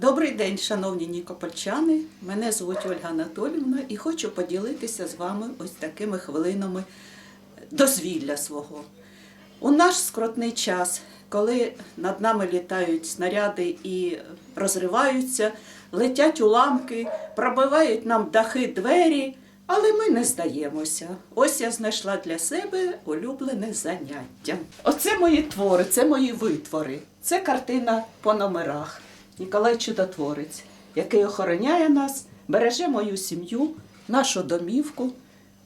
Добрий день, шановні нікопольчани. Мене звуть Ольга Анатолівна і хочу поділитися з вами ось такими хвилинами дозвілля свого. У наш скрутний час, коли над нами літають снаряди і розриваються, летять уламки, пробивають нам дахи, двері, але ми не здаємося. Ось я знайшла для себе улюблене заняття. Оце мої твори, це мої витвори. Це картина по номерах. Ніколай Чудотворець, який охороняє нас, береже мою сім'ю, нашу домівку.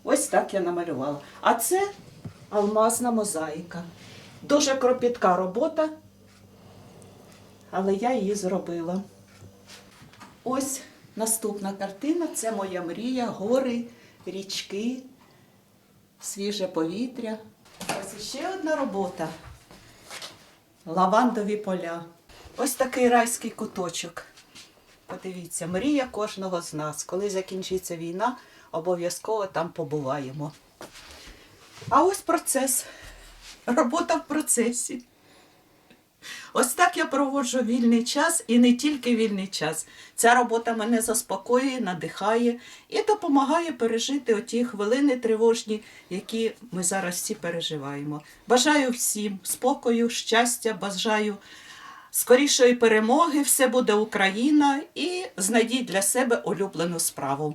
Ось так я намалювала. А це алмазна мозаїка. Дуже кропітка робота, але я її зробила. Ось наступна картина це моя мрія, гори, річки, свіже повітря. Ось ще одна робота. Лавандові поля. Ось такий райський куточок. Подивіться, мрія кожного з нас. Коли закінчиться війна, обов'язково там побуваємо. А ось процес. Робота в процесі. Ось так я проводжу вільний час і не тільки вільний час. Ця робота мене заспокоює, надихає і допомагає пережити оті хвилини тривожні, які ми зараз всі переживаємо. Бажаю всім спокою, щастя, бажаю скорішої перемоги. Все буде Україна і знайдіть для себе улюблену справу.